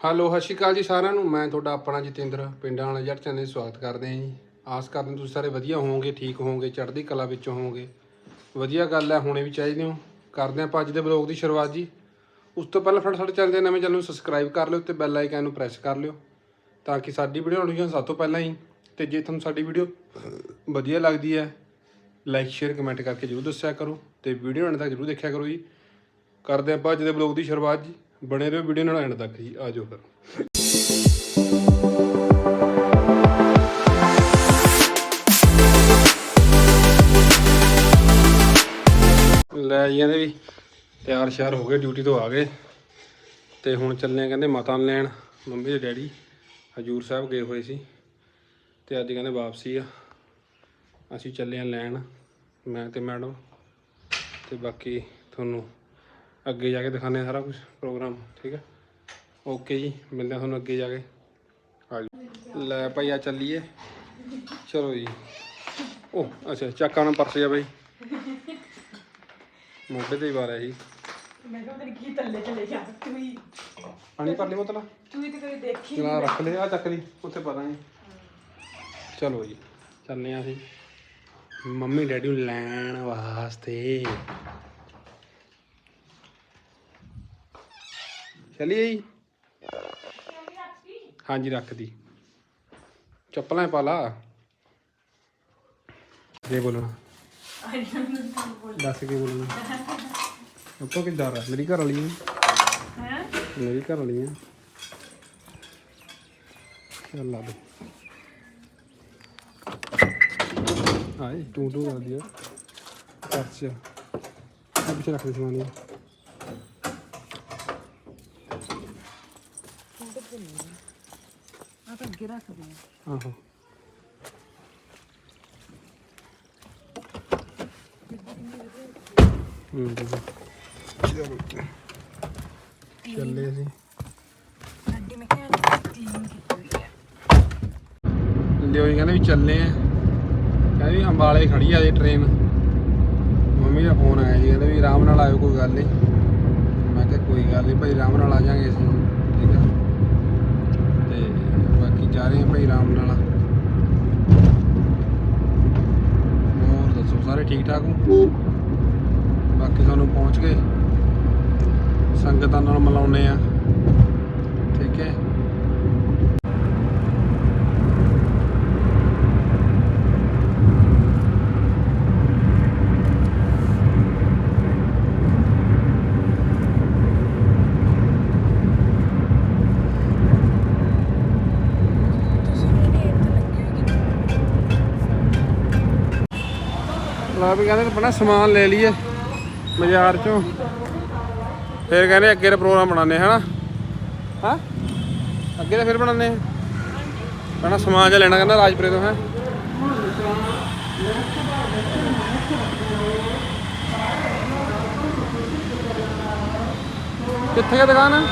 Hello ਸਤਿ ਸ਼੍ਰੀ ਅਕਾਲ ਜੀ ਸਾਰਿਆਂ ਨੂੰ। ਮੈਂ ਤੁਹਾਡਾ ਆਪਣਾ ਜਤਿੰਦਰ, ਪਿੰਡਾਂ ਵਾਲਾ ਜੱਟ ਚੈਨਲ 'ਤੇ ਸਵਾਗਤ ਕਰਦੇ ਹਾਂ ਜੀ। ਆਸ ਕਰਦੇ ਹਾਂ ਤੁਸੀਂ ਸਾਰੇ ਵਧੀਆ ਹੋਵੋਗੇ, ਠੀਕ ਹੋਵੋਗੇ, ਚੜ੍ਹਦੀ ਕਲਾ ਵਿੱਚ ਹੋਵੋਗੇ। ਵਧੀਆ ਗੱਲ ਹੈ, ਹੋਣੇ ਵੀ ਚਾਹੀਦੇ ਹੋ। ਕਰਦੇ ਹਾਂ ਆਪਾਂ ਅੱਜ ਦੇ ਬਲੌਗ ਦੀ ਸ਼ੁਰੂਆਤ ਜੀ। ਉਸ ਤੋਂ ਪਹਿਲਾਂ ਫਟਾਫਟ ਸਾਡੇ ਚੈਨਲ ਦੇ ਨਵੇਂ ਚੈਨਲ ਨੂੰ ਸਬਸਕ੍ਰਾਈਬ ਕਰ ਲਿਓ ਤੇ ਬੈਲ ਆਈਕਨ ਨੂੰ ਪ੍ਰੈਸ ਕਰ ਲਿਓ ਤਾਂ ਕਿ ਸਾਡੀ ਵੀਡੀਓ ਨੋਟੀਫਿਕੇਸ਼ਨ ਸਭ ਤੋਂ ਪਹਿਲਾਂ ਹੀ। ਤੇ ਜੇ ਤੁਹਾਨੂੰ ਸਾਡੀ ਵੀਡੀਓ ਵਧੀਆ ਲੱਗਦੀ ਹੈ ਲਾਈਕ ਸ਼ੇਅਰ ਕਮੈਂਟ ਕਰਕੇ ਜਰੂਰ ਦੱਸਿਆ ਕਰੋ ਤੇ ਵੀਡੀਓ ਐਂਡ ਤੱਕ ਜਰੂਰ ਦੇਖਿਆ ਕਰੋ ਜੀ। ਕਰਦੇ ਆਪਾਂ ਅੱਜ ਦੇ ਬਲੌਗ ਦੀ ਸ਼ੁਰੂਆਤ ਜੀ। ਬਣੇ ਰਹੋ ਵੀਡੀਓ ਨਾਲ, ਐਂਡ ਤੱਕ ਜੀ, ਆ ਜਾਓ ਫਿਰ। ਲੈ ਜੀ ਇਹਦੇ ਵੀ ਤਿਆਰ ਸ਼ਿਆਰ ਹੋ ਗਏ, ਡਿਊਟੀ ਤੋਂ ਆ ਗਏ। ਤੇ ਹੁਣ ਚੱਲੇ ਕਹਿੰਦੇ ਮਾਤਾ ਨੂੰ ਲੈਣ, ਮੰਮੀ ਦੇ ਡੈਡੀ, ਹਜੂਰ ਸਾਹਿਬ ਗਏ ਹੋਏ ਸੀ। ਤੇ ਅੱਜ ਕਹਿੰਦੇ ਵਾਪਸੀ ਆ। ਅਸੀਂ ਚੱਲੇ ਆ ਲੈਣ, ਮੈਂ ਤੇ ਮੈਡਮ। ਤੇ ਬਾਕੀ ਤੁਹਾਨੂੰ ਅੱਗੇ ਜਾ ਕੇ ਆ ਸਾਰਾ ਕੁਝ ਪ੍ਰੋਗਰਾਮ ਠੀਕ ਹੈ? ਓਕੇ ਜੀ ਮਿਲਦੇ ਆ ਤੁਹਾਨੂੰ ਅੱਗੇ ਜਾ ਕੇ। ਆ ਲੈ ਭਾਈ ਆ ਚੱਲੀਏ। ਚਲੋ ਜੀ। ਉਹ ਅੱਛਾ ਚੱਕ ਆਉਣਾ ਪਰਸ ਜਾ ਬਈ। ਮੋਢੇ ਤੇ ਹੀ ਵਾਰਿਆ ਜੀ ਮੈਂ ਕਿਹਾ ਤੇਰੀ ਕੀ ਥੱਲੇ ਚਲੇ ਜਾ ਤੂੰ ਹੀ। ਪਾਣੀ ਭਰ ਲਈ ਤੂੰ ਹੀ ਤੇ ਕਦੇ ਦੇਖੀ ਚਲਾ ਰੱਖ ਲਿਆ ਚੱਕ ਲਈ ਉੱਥੇ ਪਤਾ ਨਹੀਂ ਚਲੋ ਜੀ ਚੱਲਨੇ ਆ ਅਸੀਂ। ਮੰਮੀ ਡੈਡੀ ਨੂੰ ਲੈਣ ਵਾਸਤੇ। ਚਲੀਏ ਜੀ ਹਾਂਜੀ, ਰੱਖਦੀ। ਚੱਪਲਾਂ ਪਾ ਲਾ। ਕੀ ਬੋਲਣਾ। ਦੱਸ ਕੇ ਬੋਲਣਾ। ਉੱਤੋਂ ਕਿੱਦਾਂ ਆ? ਮੇਰੀ ਘਰ ਵਾਲੀ ਹੈ ਮੇਰੀ ਘਰ ਵਾਲੀ ਹੈ ਚੱਲ ਲਾ ਦੇ। ਆਏ ਟੂ ਟੂ ਕਰ ਦਿਆ ਅੱਛਾ ਆ। ਪਿੱਛੇ ਰੱਖ ਦੇ ਸਮਾਨ। ਇਹ ਆ ਤਾਂ ਅੱਗੇ ਰੱਖ ਦੇ ਆਹੋ ਹੂੰ ਚਲੋ ਚੱਲੇ ਅਸੀਂ ਗੱਡੀ ਮੈਂ ਕਿਹਾ ਕਲੀਨ ਕੀਤੀ ਹੋਈ ਹੈ ਲਿਓ ਜੀ, ਕਹਿੰਦੇ ਵੀ ਚੱਲੇ ਆ। ਕਹਿੰਦੇ ਵੀ ਅੰਬਾਲੇ ਖੜੀ ਆ ਜੀ ਟ੍ਰੇਨ ਮੰਮੀ ਦਾ ਫੋਨ ਆਇਆ ਜੀ, ਕਹਿੰਦੇ ਵੀ ਆਰਾਮ ਨਾਲ ਆਇਓ, ਕੋਈ ਗੱਲ ਨਹੀਂ ਮੈਂ ਕਿਹਾ ਕੋਈ ਗੱਲ ਨਹੀਂ ਭਾਈ ਆਰਾਮ ਨਾਲ ਆ ਜਾਾਂਗੇ ਅਸੀਂ। ਠੀਕ ਆ। ਜਾ ਰਹੇ ਆ ਭਾਈ ਆਰਾਮ ਨਾਲ ਹੋਰ ਦੱਸੋ, ਸਾਰੇ ਠੀਕ ਠਾਕ ਹੋ? ਬਾਕੀ ਸਾਨੂੰ ਪਹੁੰਚ ਗਏ। ਸੰਗਤਾਂ ਨਾਲ ਮਿਲਾਉਨੇ ਆ। ਠੀਕ ਹੈ। ਲਾ ਵੀ ਕਹਿੰਦੇ ਆਪਣਾ ਸਮਾਨ ਲੈ ਲਈਏ ਬਾਜ਼ਾਰ ਚੋਂ। ਫਿਰ ਕਹਿੰਦੇ ਅੱਗੇ ਦਾ ਪ੍ਰੋਗਰਾਮ ਬਣਾਉਂਦੇ ਹਾਂ, ਹਨਾ? ਹਾਂ? ਅੱਗੇ ਦਾ ਫਿਰ ਬਣਾਉਂਦੇ ਹਾਂ। ਪਹਿਲਾਂ ਸਮਾਨ ਜਿਹਾ ਲੈਣਾ ਕਹਿੰਦਾ ਰਾਜਪੁਰੇ ਤੋਂ, ਹੈ? ਕਿੱਥੇ ਆ ਦੁਕਾਨ?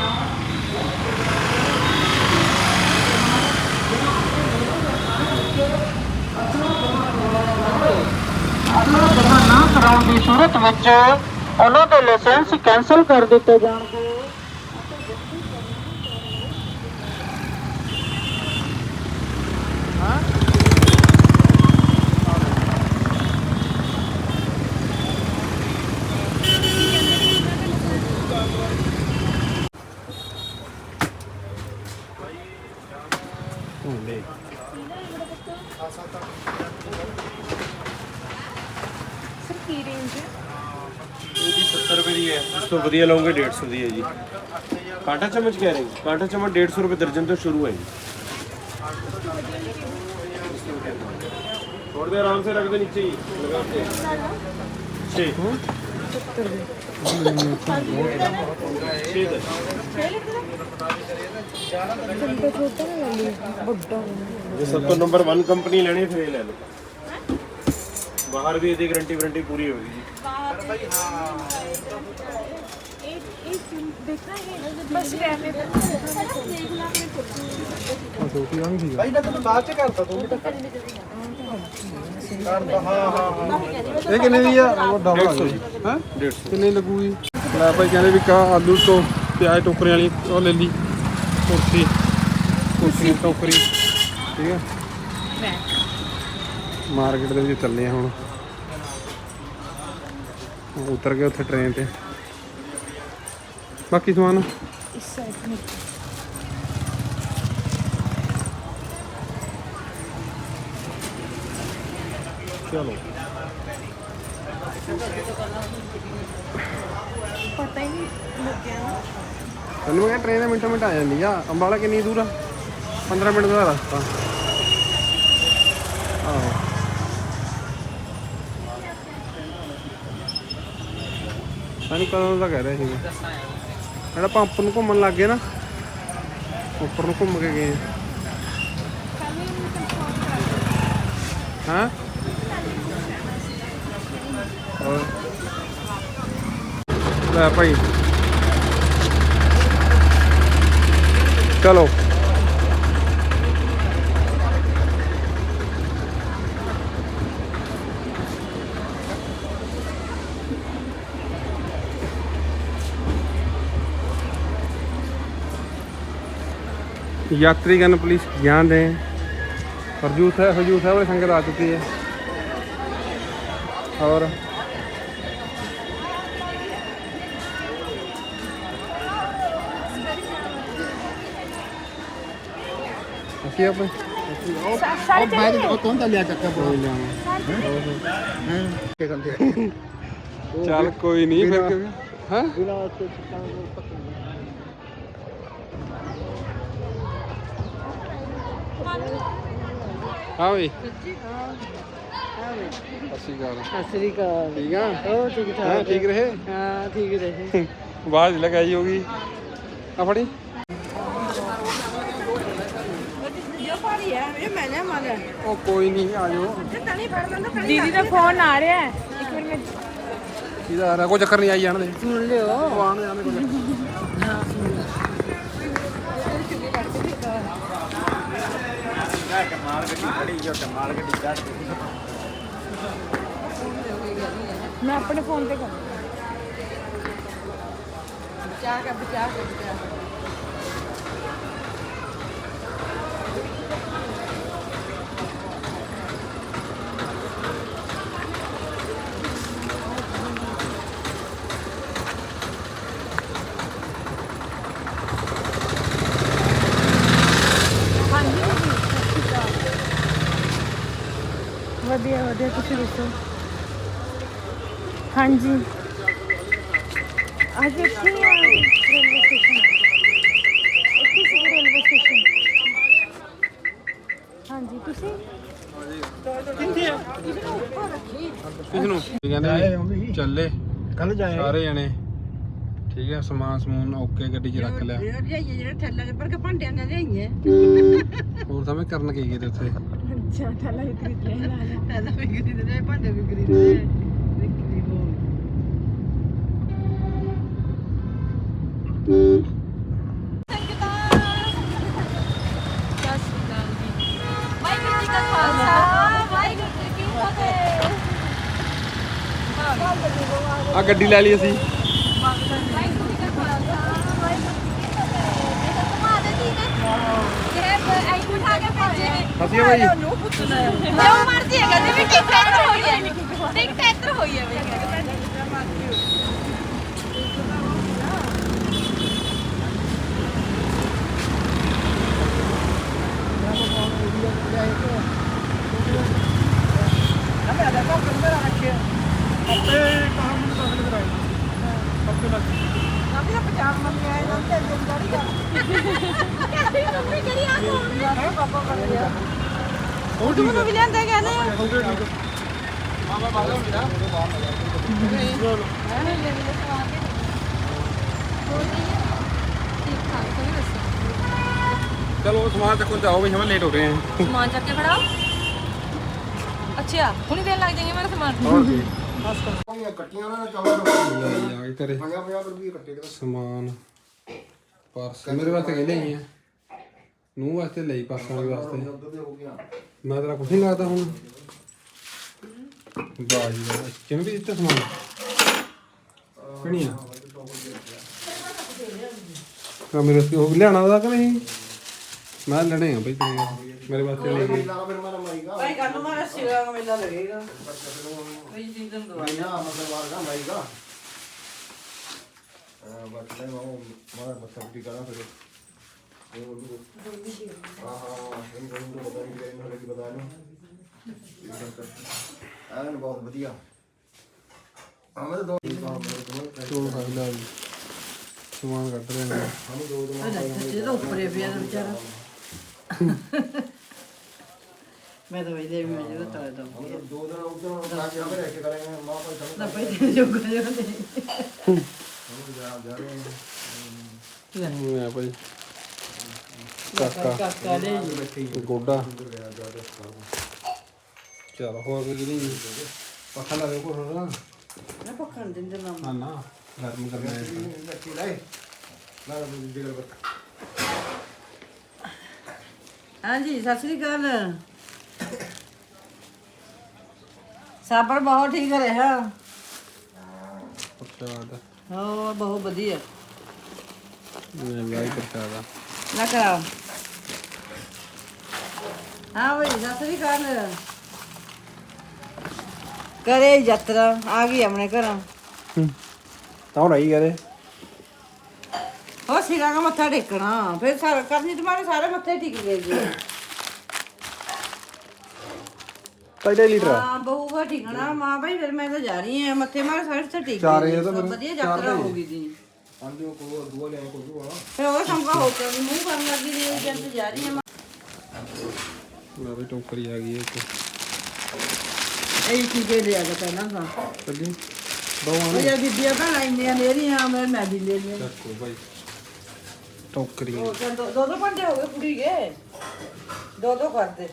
ਜਮ੍ਹਾਂ ਨਾ ਕਰਾਉਣ ਦੀ ਸੂਰਤ ਵਿੱਚ ਉਹਨਾਂ ਦੇ ਲਾਇਸੈਂਸ ਕੈਂਸਲ ਕਰ ਦਿੱਤੇ ਜਾਣਗੇ। 150 ਵਧੀਆ ਲਓਗੇ 150 ਦੀ ਹੈ ਜੀ। ਕਾਂਟਾ ਚਮਚ ਕਹਿ ਰਹੇ ਹੋ? ਕਾਂਟਾ ਚਮਚ 150 ਰੁਪਏ ਦਰਜਨ ਤੋਂ ਸ਼ੁਰੂ ਹੈ ਜੀ। ਥੋੜੇ ਦੇ ਆਰਾਮ ਸੇ ਰੱਖ ਦੇ ਨੀਚੇ ਹੀ ਲਗਾ ਕੇ। ਛੇ। ਛੇ ਦੇ। ਛੋਟਾ ਨਾ ਲੈ ਲਈ ਵੱਡਾ ਇਹ ਸਭ ਤੋਂ ਨੰਬਰ 1 ਕੰਪਨੀ ਲੈਣੀ ਫਿਰ ਇਹ ਲੈ ਲਓ। ਬਾਹਰ ਵੀ ਇਹਦੀ ਗਾਰੰਟੀ ਵਾਰੰਟੀ ਪੂਰੀ ਹੋਗੀ ਜੀ। ਇਹ ਇਹ ਦੇਖਣਾ ਹੈ ਬਸ ਕੈਮਰੇ ਤੇ ਦੇਖ ਲਾ ਆਪਣੇ ਆ ਠੀਕ ਆ ਭਾਈ ਮੈਂ ਤੈਨੂੰ ਬਾਅਦ ਚ ਤੂੰ ਕਰਦਾ ਹਾਂ ਹਾਂ ਹਾਂ ਇਹ ਕਿੰਨੇ ਦੀ ਆ? ਉਹ ਡਬਲ ਆ ਜੀ। ਹੈ? 150 ਕਿੰਨੇ ਲੱਗੂਗੀ ਲੈ ਭਾਈ ਕਹਿੰਦੇ ਵੀ ਕਾ ਆਲੂ ਤੋਂ ਪਿਆਜ਼ ਟੋਕਰੇ ਵਾਲੀ ਉਹ ਲੈ ਲਈ। ਕੁਰਸੀ ਕੁਰਸੀ ਟੋਕਰੀ। ਠੀਕ ਹੈ ਮਾਰਕੀਟ ਦੇ ਵਿੱਚ ਚੱਲੇ ਆ ਹੁਣ। ਉਤਰ ਗਏ ਉੱਥੇ ਟ੍ਰੇਨ ਤੇ। ਬਾਕੀ ਸਮਾਨ? ਇਸ ਸਾਈਡ में ਚਲੋ। ਪਤਾ ਹੀ ਨਹੀਂ ਲੱਗਿਆ। ਨਾ ਤੈਨੂੰ ਮੈਂ ਟ੍ਰੇਨ ਦੇ ਮਿੰਟੋ ਮਿੰਟ ਆ ਜਾਂਦੀ ਆ। ਅੰਬਾਲਾ ਕਿੰਨੀ ਦੂਰ ਆ? 15 ਮਿੰਟ ਦਾ ਰਸਤਾ। ਸਾਨੂੰ ਕਦੋਂ ਦਾ ਕਹਿ ਰਿਹਾ ਸੀ ਜਿਹੜਾ ਪੰਪ ਨੂੰ ਘੁੰਮਣ ਲੱਗ ਗਏ ਨਾ ਉੱਪਰ ਨੂੰ ਘੁੰਮ ਕੇ ਗਏ ਹਾਂ ਹੋਰ ਲੈ ਭਾਈ ਚਲੋ यात्रीगण पुलिस ध्यान दें हजूर साहब हजूर साहब वाली संगत आ चुकी है और ਅਸੀਂ ਆਪਣੇ ਸਾਰੇ ਚਲੇ ਗਏ ਕੌਣ ਤਾਂ ਲਿਆ ਚੱਕਾ ਕੋਈ ਜਾਣਾ ਚੱਲ ਕੋਈ ਨਹੀਂ ਫਿਰ ਹਾਂ ਹਾਂ ਵੀ। ਅਸੀਂ ਗੱਲ ਸ੍ਰੀ ਅਕਾਲ। ਠੀਕ ਆ? ਹੋ ਠੀਕ ਹਾਂ ਠੀਕ ਰਹੇ? ਹਾਂ ਠੀਕ ਰਹੇ। ਚ ਲਗਾਈ ਹੋਗੀ। ਆ ਫੜੀ। ਉਹ ਕੋਈ ਨਹੀਂ ਆ ਜਾਓ। ਦੀਦੀ ਦਾ ਫੋਨ ਆ ਰਿਹਾ ਹੈ। ਇੱਕ ਮਿੰਟ। ਮੈਂ ਇਹਦਾ ਆ ਰਿਹਾ ਕੋਈ ਚੱਕਰ ਨਹੀਂ ਆਈ ਜਾਣ ਦੇ। ਸੁਣ ਲਿਓ। ਆਣ ਜਾਣ ਦੇ ਕੋਈ ਮੈਂ ਆਪਣੇ ਫੋਨ ਤੇ ਕਰ ਬਚਾ ਕੇ ਬਚਾ ਕੇ ਬਚਾ ਦੀਦੀ ਸਤਿ ਸ਼੍ਰੀ ਅਕਾਲ। ਵਧੀਆ ਵਧੀਆ ਤੁਸੀਂ ਦੱਸੋ ਹਾਂਜੀ। ਅੱਜ ਇੱਥੇ ਹੀ ਆ ਰੇਲਵੇ ਸਟੇਸ਼ਨ। ਇੱਥੇ ਸੀ ਰੇਲਵੇ ਸਟੇਸ਼ਨ। ਹਾਂਜੀ ਤੁਸੀਂ? ਕਿਸ ਨੂੰ? ਕਹਿੰਦੇ ਵੀ ਚੱਲੇ। ਕੱਲ ਜਾਏ ਸਾਰੇ ਜਣੇ। ਠੀਕ ਹੈ ਸਮਾਨ ਸਮੂਨ ਓਕੇ ਗੱਡੀ 'ਚ ਰੱਖ ਲਿਆ। ਜਿਹੜੇ ਠੱਲਾ ਦੇ ਪਰ ਕੇ ਭਾਂਡਿਆਂ ਨਾਲ ਜਾਈਏ ਹੋਰ ਤਾਂ ਮੈਂ ਕਰਨ ਕੀ ਗਏ ਤੇ ਉੱਥੇ। ਕੀ ਫਤਿਹ। ਆ ਗੱਡੀ ਲੈ ਲਈ ਅਸੀਂ ਵਾਹਿਗੁਰੂ ਜੀ ਕਾ ਖਾਲਸਾ ਵਾਹਿਗੁਰੂ ਜੀ ਕੀ ਫਤਿਹ ਘੁਮਾ ਦੇ ਠੀਕ ਹੈ ਇਹ ਐਂ ਉਠਾ ਕੇ ਭੇਜੇ ਅਸੀਂ ਭਾਈ ਜੋ ਮਰਜ਼ੀ ਹੈਗਾ ਜਿਵੇਂ ਟਿਕਟ ਇੱਧਰ ਹੋਈ ਹੈ। ਟਿਕਟ ਇੱਧਰ ਹੋਈ ਹੈ ਆਪੇ ਕੰਮ ਨੂੰ ਦੱਸ ਕਰਾਈ ਆਪੇ ਲੱਗ ਪੰਜਾਬ ਤੇ ਕਹਿੰਦੀ ਮੰਮੀ ਕਿਹੜੀ ਆ ਕੌਣ ਪਾਪਾ ਕਰ ਲਿਆ ਉਹ ਠੀਕ ਨੂੰ ਵੀ ਲਿਆਂਦਾ ਕਹਿੰਦੇ ਹੋ। ਗਿਆ। ਠੀਕ ਠੀਕ ਠਾਕ ਤੁਸੀਂ ਦੱਸੋ ਚਲੋ ਸਮਾਨ ਚੱਕੋ ਜਾਓ ਵੀ ਹਮੇ ਲੇਟ ਹੋ ਰਹੇ ਹਾਂ ਸਮਾਨ ਚੱਕ ਕੇ ਫੜਾਓ। ਅੱਛਾ ਹੁਣ ਦੇਣ ਲੱਗ ਜਾਏਗੇ ਮੇਰਾ ਸਮਾਨ। ਹੋਰ ਕੀ ਕੱਟੀਆਂ ਨਾ ਚੱਲ ਆ ਗਏ ਤੇਰੇ 50 50 ਰੁਪਏ ਕੱਟੇ ਦੇ ਸਮਾਨ। ਪਰਸ। ਮੇਰੇ ਵਾਸਤੇ ਕਹਿੰਦੇ ਹੀ ਆ? ਨੂੰ ਵਾਸਤੇ ਲਈ ਪਰਸਾਂ ਦੇ ਵਾਸਤੇ। ਉਧਰ ਦੇ ਹੋ ਗਿਆ। ਮੈਂ ਤੇਰਾ ਕੁਝ ਨਹੀਂ ਲੱਗਦਾ ਹੁਣ। ਬਾਜੀ ਦਾ ਕਿਵੇਂ ਵੀ ਦਿੱਤਾ ਸਮਾਨ? ਕਿਹੜੀਆਂ? ਆ। ਮੇਰੇ ਵਾਸਤੇ ਉਹ ਲਿਆਣਾ ਉਹਦਾ ਕਿ ਨਹੀਂ? ਮੈਂ ਲੈਣੇ ਆ ਬਈ ਤੇਰੇ। ਮੇਰੇ ਵਾਸਤੇ ਲੈ ਗਏ। ਭਾਈ ਕੱਲ ਨੂੰ ਮਾਰਾ ਸਿਰਾ ਦਾ ਮੇਲਾ ਲੱਗੇਗਾ। ਭਾਈ ਜੀ ਦਿਨ ਦਵਾ ਬਹੁਤ ਵਧੀਆ। ਹਾਂ ਮੈਂ ਦੋ ਚੋਲ ਖਾ ਲੈ ਸਮਾਨ ਕੱਢ ਰਹੇ ਨੇ। ਜਿਹਦਾ ਉੱਪਰੇ ਪਿਆ ਦਾ ਵਿਚਾਰਾ। ਮੈਂ ਤਾਂ ਵੈਸੇ ਵੀ ਮੈਂ ਜਿਹੜਾ ਤਲੇ ਦਾ ਦੋ ਦਿਨ ਉਧਰ ਲਾ ਕੇ ਆਵੇ ਇੱਕ ਕਰਾਂਗੇ ਮਾਂ ਕੋਈ ਸਮਝ ਨਾ ਪੈਸੇ ਜੋ ਕਰੇ ਉਹਨੇ ਮੈਂ ਭਾਈ ਕਾਕਾ ਕਾਕਾ ਲੈ ਗੋਡਾ ਚਲ ਹੋਰ ਕੋਈ ਨਹੀਂ ਪੱਖਾ ਲਾ ਦੇ ਕੋਲ ਨਾ ਨਾ ਪੱਖਣ ਦਿੰਦੇ ਨਾ ਨਾ ਨਾ ਗਰਮ ਕਰਨਾ ਹੈ ਲੱਕੀ ਲੈ ਨਾ ਜਿਗਰ ਬੱਤ ਹਾਂਜੀ ਸਤਿ ਸ੍ਰੀ ਅਕਾਲ। ਸਾਬਰ ਬਹੁਤ ਠੀਕ ਰਿਹਾ। ਪ੍ਰਸ਼ਾਦ ਹੋ ਬਹੁਤ ਵਧੀਆ। ਮੈਂ ਲਾਈ ਪ੍ਰਸ਼ਾਦ ਆ ਨਾ ਕਰਾਓ। ਹਾਂ ਬਈ ਸਤਿ ਸ੍ਰੀ ਅਕਾਲ। ਕਰੇ ਯਾਤਰਾ ਆ ਗਈ ਆਪਣੇ ਘਰੋਂ। ਤਾਂ ਰਹੀ ਕਰੇ ਹੋ ਸਿਰਾਂ ਦਾ ਮੱਥਾ ਟੇਕਣਾ ਫਿਰ ਸਾਰਾ ਕਰਨੀ ਤੁਹਾਡੇ ਸਾਰੇ ਮੱਥੇ ਟਿਕ ਗਏ ਜੀ। ਕਿਹੜੇ ਲੀਟਰ ਹਾਂ ਬਹੂ ਦਾ ਟਿਕਣਾ ਮਾਂ ਭਾਈ ਫਿਰ ਮੈਂ ਤਾਂ ਜਾ ਰਹੀ ਹਾਂ ਮੱਥੇ ਮਾਰੇ ਸਾਰੇ ਤੇ ਟਿਕ ਚਾਰੇ ਗਏ ਇਹ ਤਾਂ ਫਿਰ ਵਧੀਆ ਯਾਤਰਾ ਹੋ ਗਈ ਜੀ। ਆਂਦੇ ਕੋ ਦੂਆ ਲੈ ਕੋ ਦੂਆ ਫਿਰ ਉਹ ਸੰਗਾ ਹੋ ਕੇ ਵੀ ਮੂੰਹ ਕਰਨ ਲੱਗੀ ਜੀ ਜਦ ਜਾ ਰਹੀ ਹਾਂ ਮੈਂ। ਵੀ ਟੋਕਰੀ ਆ ਗਈ ਇੱਕ। ਇਹ ਚੀਜ਼ੇ ਲਿਆ ਜਾ ਪਹਿਲਾਂ ਤਾਂ। ਕੱਢੀ ਦੋ ਉਹ ਜੇ ਬੀਬੀਆਂ ਭੈਣਾਂ ਇੰਨੀਆਂ ਲੈ ਰਹੀਆਂ ਮੈਂ ਮੈਂ ਵੀ ਲੈ ਲਿਆ ਚੱਕੋ ਭਾਈ। ਟੋਕਰੀਆਂ ਦੋ ਦੋ ਭਾਂਡੇ ਹੋ ਗਏ ਕੁੜੀਏ ਦੋ। ਦੋ ਕਰ ਦੇ।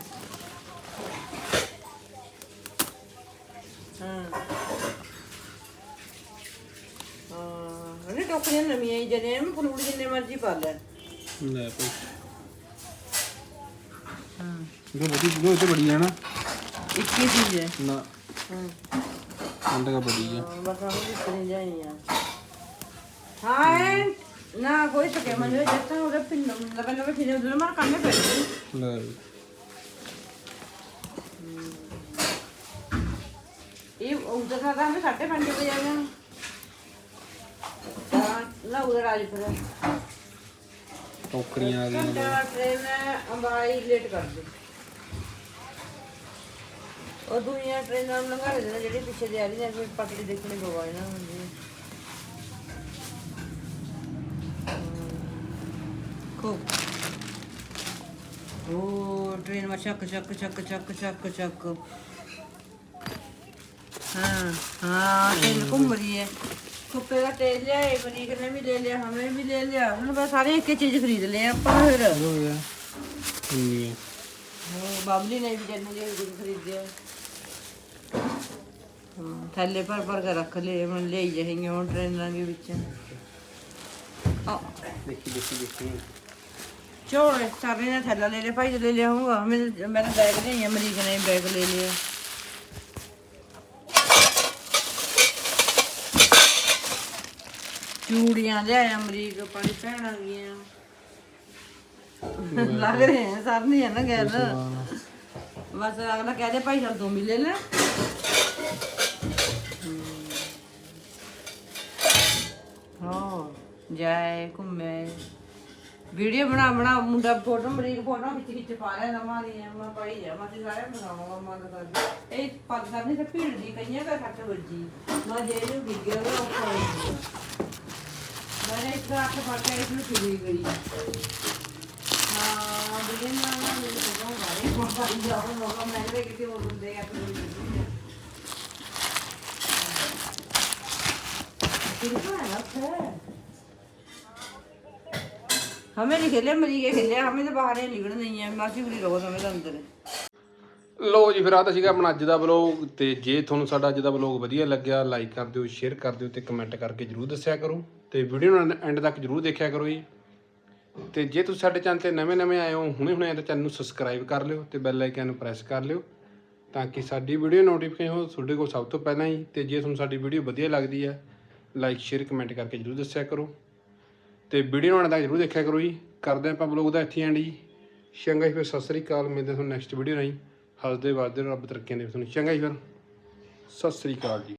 ਹਾਂ। ਹਾਂ ਇਹ ਟੋਕਰੀਆਂ ਨਵੀਆਂ ਹੀ ਜਿਹੜੇ ਮੈਂ ਫਲੂੜ ਜਿੰਨੇ ਮਰਜ਼ੀ ਪਾ ਲੈ। ਲੈ ਭਾਈ। ਹਾਂ। ਜੋ ਬੜੀ ਜੋ ਤੇ ਬੜੀ ਹੈ ਨਾ। ਇੱਕ ਹੀ ਹੈ। ਨਾ। ਹਾਂ। ਅੰਡਾ ਬੜੀ ਹੈ ਬਸ ਆਹ ਵੀ ਕਰੀ ਜਾਈਆਂ ਹਾਂ না হয়ে থাকে মানে ওই যেটা ওরা ফিন্ন লাগানো হবে ফিরে দিলাম আর কানে ফেলে না ਇਹ ਉਧਰ ਦਾ ਹਮੇ 5:30 ਵਜੇ ਜਾਣਾ ਨਾ ਉਧਰ ਆ ਜਿਪਰ ਟੋਕਰੀਆਂ ਆ ਗਈਆਂ। ਟ੍ਰੇਨ ਅੰਬਾਈ ਲੇਟ ਕਰ ਦੇ ਉਹ ਦੁਨੀਆ ਟ੍ਰੇਨ ਨਾਲ ਲੰਘਾ ਦੇ ਜਿਹੜੀ ਪਿੱਛੇ ਦੇ ਆ ਰਹੀ ਨੇ ਪਟੜੀ ਦੇਖਣੀ ਪਵਾ ਇਹਨਾਂ ਨੂੰ। ਜੀ ਖੂਬ ਉਹ ਟ੍ਰੇਨ ਮਾ ਚੱਕ ਚੱਕ ਚੱਕ ਚੱਕ ਚੱਕ ਚੱਕ हाँ हाँ तेल घूम रही है कुत्ते का तेल लिया एक पनीर ने भी ले लिया हमें भी ले लिया हमने बस सारे एक ही चीज खरीद लिए आप फिर ਹੋ ਗਿਆ ਇੰਨੀ ਹੈ हाँ, बाबली ने भी जन्म लिए कुछ खरीद दिया हाँ, थैले भर भर के रख ले हम ले ही जाएंगे और ट्रेन के बीच आ, ਦੇਖੀ ਦੇਖੀ ਦੇਖੀ। ਚੋਰ ਸਾਰੇ ਨੇ ਥੈਲਾ ਲੈ ਲਿਆ ਭਾਈ ਤੇ ਲੈ ਲਿਆ ਹੋਊਗਾ ਮੈਂ ਮੈਂ ਤਾਂ ਬੈਗ ਲਈ ਆ ਮਰੀਜ਼ ਨੇ ਬੈਗ ਲੈ ਲਿਆ। ਚੂੜੀਆਂ ਲਿਆਇਆ ਅਮਰੀਕ ਪਾਣੀ ਭੈਣਾਂ ਗਈਆਂ ਲੱਗ ਰਹੇ ਹੈ ਸਰ ਨਹੀਂ ਹੈ ਨਾ ਗੱਲ। ਬਸ ਅਗਲਾ ਕਹਿ ਦੇ ਭਾਈ ਸਾਹਿਬ ਦੋ ਮਿਲੇ ਲੈ ਜਾਏ, ਘੁੰਮੇ। ਵੀਡੀਓ ਬਣਾ ਬਣਾ, ਮੁੰਡਾ ਫੋਟੋ ਮਰੀਕ ਫੋਟੋ ਵਿੱਚ ਵਿੱਚ ਪਾ ਰਿਹਾ, ਨਵਾਂ ਦੀ ਮੈਂ ਪਾਈ ਜਾਵਾਂ ਤੇ ਸਾਰੇ ਬਣਾਵਾਂਗਾ ਮਨ ਕਰਦਾ ਇਹ ਪਾਕਿਸਤਾਨ ਦੀ ਭੀੜ ਦੀ ਕਈਆਂ ਦਾ ਖੱਟ ਵੱਜੀ। ਮੈਂ ਜੇ ਨੂੰ ਗਿੱਗਿਆ ਉਹ ਖਾਈ ਮੈਂ ਇੱਕ ਦਾ ਅੱਖ ਪਾ ਇਸ ਨੂੰ ਚੁਰੀ ਗਈ। ਹਾਂ ਬਿਲੇ ਨਾ ਨਾ ਮੈਨੂੰ ਕਹੂੰਗਾ ਇਹ ਕੋਸਾ ਜਾਉਂ ਮੋਗਾ ਮੈਂ ਵੀ ਕਿਤੇ ਹੋਰ ਹੁੰਦੇ ਆ ਤੇ ਕਿਹੜਾ ਹੈ ਨਾ हमें नहीं खेले मरी के खेले हमें तो बाहर ही निकल नहीं है मासी पूरी रहो हमें तो अंदर है ਲੋ ਜੀ ਫਿਰ ਆ ਤਾਂ ਸੀਗਾ ਆਪਣਾ ਅੱਜ ਦਾ ਵਲੋਗ ਤੇ ਜੇ ਤੁਹਾਨੂੰ ਸਾਡਾ ਅੱਜ ਦਾ ਵਲੋਗ ਵਧੀਆ ਲੱਗਿਆ ਲਾਈਕ ਕਰ ਦਿਓ ਸ਼ੇਅਰ ਕਰ ਦਿਓ ਤੇ ਕਮੈਂਟ ਕਰਕੇ ਜਰੂਰ ਦੱਸਿਆ ਕਰੋ ਤੇ ਵੀਡੀਓ ਨੂੰ ਐਂਡ ਤੱਕ ਜਰੂਰ ਦੇਖਿਆ ਕਰੋ ਜੀ ਤੇ ਜੇ ਤੁਸੀਂ ਸਾਡੇ ਚੈਨਲ ਤੇ ਨਵੇਂ-ਨਵੇਂ ਆਏ ਹੋ ਹੁਣੇ ਹੁਣੇ ਤਾਂ ਚੈਨਲ ਨੂੰ ਸਬਸਕ੍ਰਾਈਬ ਕਰ ਲਿਓ ਤੇ ਬੈਲ ਆਈਕਨ ਨੂੰ ਪ੍ਰੈਸ ਕਰ ਲਿਓ ਤਾਂ ਕਿ ਸਾਡੀ ਵੀਡੀਓ ਨੋਟੀਫਿਕੇਸ਼ਨ ਹੋ ਤੁਹਾਡੇ ਕੋਲ ਸਭ ਤੋਂ ਪਹਿਲਾਂ ਹੀ ਤੇ ਜੇ ਤੁਹਾਨੂੰ ਸਾਡੀ ਵੀਡੀਓ ਵਧੀਆ ਲੱਗਦੀ ਹੈ ਲਾਈਕ ਸ਼ੇਅਰ ਕਮੈਂਟ ਕਰਕੇ ਜਰੂਰ ਦੱਸਿਆ ਕਰੋ ਤੇ ਵੀਡੀਓ ਨੂੰ ਦਾ ਜਰੂਰ ਦੇਖਿਆ ਕਰੋ ਜੀ। ਕਰਦੇ ਆਪਾਂ ਬਲੌਗ ਦਾ ਇੱਥੇ ਐਂਡ ਜੀ। ਚੰਗਾ ਜੀ, ਫਿਰ ਸਤਿ ਸ੍ਰੀ ਅਕਾਲ। ਮਿਲਦੇ ਹਾਂ ਤੁਹਾਨੂੰ ਨੈਕਸਟ ਵੀਡੀਓ ਰਾਹੀਂ। ਹੱਸਦੇ ਵੱਸਦੇ ਰੱਬ ਤਰੱਕੀਆਂ ਦੇ ਤੁਹਾਨੂੰ। ਚੰਗਾ ਜੀ, ਫਿਰ। ਸਤਿ ਸ੍ਰੀ ਅਕਾਲ ਜੀ।